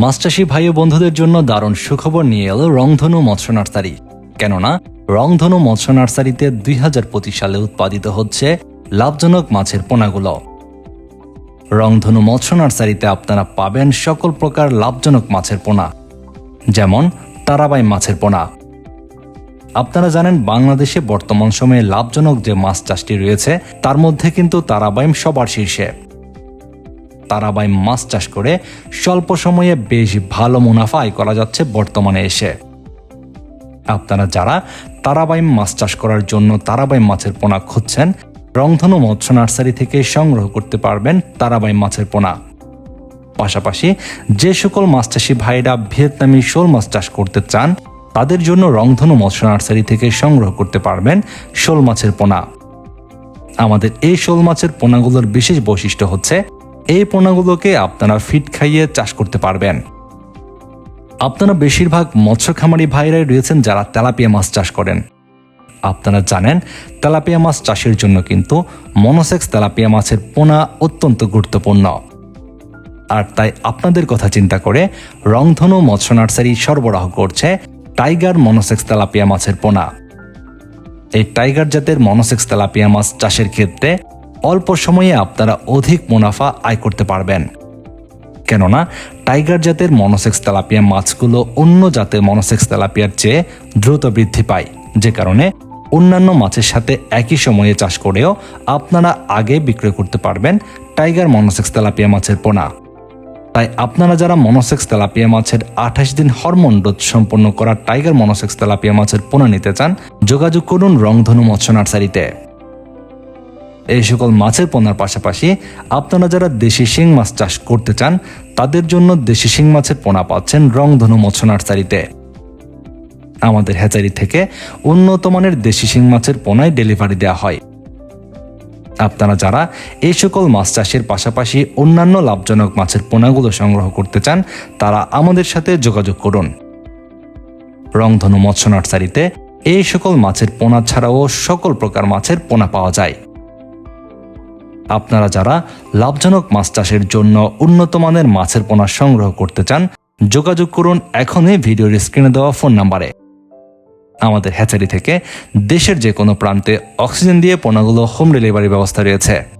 মাছ চাষি ভাই ও বন্ধুদের জন্য দারুণ সুখবর নিয়ে এলো রংধনু মৎস্য নার্সারি। কেননা, রংধনু মৎস্য নার্সারিতে দুই হাজার পঁচিশ সালে উৎপাদিত হচ্ছে লাভজনক মাছের পোনাগুলো। রংধনু মৎস্য নার্সারিতে আপনারা পাবেন সকল প্রকার লাভজনক মাছের পোনা, যেমন তারাবাই মাছের পোনা। আপনারা জানেন, বাংলাদেশে বর্তমান সময়ে লাভজনক যে মাছ চাষটি রয়েছে, তার মধ্যে কিন্তু তারাবাইম সবার শীর্ষে। তারাবাইম মাছ চাষ করে স্বল্প সময়ে বেশ ভালো মুনাফা আয় করা যাচ্ছে বর্তমানে এসে। আপনারা যারা তারাবাইম মাছ চাষ করার জন্য তারাবাইম মাছের পোনা খুঁজছেন, রংধনু মৎস্য নার্সারি থেকে সংগ্রহ করতে পারবেন তারাবাইম মাছের পোনা। পাশাপাশি যে সকল মাছ চাষি ভাইরা ভিয়েতনামি শোল মাছ চাষ করতে চান, তাদের জন্য রংধনু মৎস্য নার্সারি থেকে সংগ্রহ করতে পারবেন শোল মাছের পোনা। আমাদের এই শোল মাছের পোনাগুলোর বিশেষ বৈশিষ্ট্য হচ্ছে এই পোনাগুলোকে আপনারা ফিট খাইয়ে চাষ করতে পারবেন। আপনারা বেশিরভাগ মৎস্য খামারি ভাইরাই রয়েছেন যারা তেলাপিয়া মাছ চাষ করেন। আপনারা জানেন, তেলাপিয়া মাছ চাষের জন্য কিন্তু মনোসেক্স তেলাপিয়া মাছের পোনা অত্যন্ত গুরুত্বপূর্ণ। আর তাই আপনাদের কথা চিন্তা করে রংধনু মৎস্য নার্সারি সরবরাহ করছে টাইগার মনোসেক্স তেলাপিয়া মাছের পোনা। এই টাইগার জাতের মনোসেক্স তেলাপিয়া মাছ চাষের ক্ষেত্রে অল্প সময়ে আপনারা অধিক মুনাফা আয় করতে পারবেন। কেননা, টাইগার জাতের মনোসেক্স তেলাপিয়া মাছগুলো অন্য জাতের মনোসেক্স তেলাপিয়ার চেয়ে দ্রুত বৃদ্ধি পায়। যে কারণে অন্যান্য মাছের সাথে একই সময়ে চাষ করেও আপনারা আগে বিক্রয় করতে পারবেন টাইগার মনোসেক্স তেলাপিয়া মাছের পোনা। তাই আপনারা যারা মনোসেক্স তেলাপিয়া মাছের আঠাশ দিন হরমোন ডোজ সম্পন্ন করা টাইগার মনোসেক্স তেলাপিয়া মাছের পোনা নিতে চান, যোগাযোগ করুন রংধনু মৎস্য নার্সারিতে। এই সকল মাছের পোনার পাশাপাশি আপনারা যারা দেশি শিং মাছ চাষ করতে চান, তাদের জন্য দেশি শিং মাছের পোনা পাচ্ছেন রংধনু মৎস্য নার্সারিতে। আমাদের হ্যাচারি থেকে উন্নত মানের দেশি শিং মাছের পোনায় ডেলিভারি দেওয়া হয়। আপনারা যারা এই সকল মাছ চাষের পাশাপাশি অন্যান্য লাভজনক মাছের পোনাগুলো সংগ্রহ করতে চান, তারা আমাদের সাথে যোগাযোগ করুন। রংধনু মৎস্য নার্সারিতে এই সকল মাছের পোনা ছাড়াও সকল প্রকার মাছের পোনা পাওয়া যায়। আপনারা যারা লাভজনক মাছ চাষের জন্য উন্নত মানের মাছের পোনা সংগ্রহ করতে চান, যোগাযোগ করুন এখনই ভিডিওর স্ক্রিনে দেওয়া ফোন নাম্বারে। আমাদের হ্যাচারি থেকে দেশের যে কোনো প্রান্তে অক্সিজেন দিয়ে পোনাগুলো হোম ডেলিভারি ব্যবস্থা রয়েছে।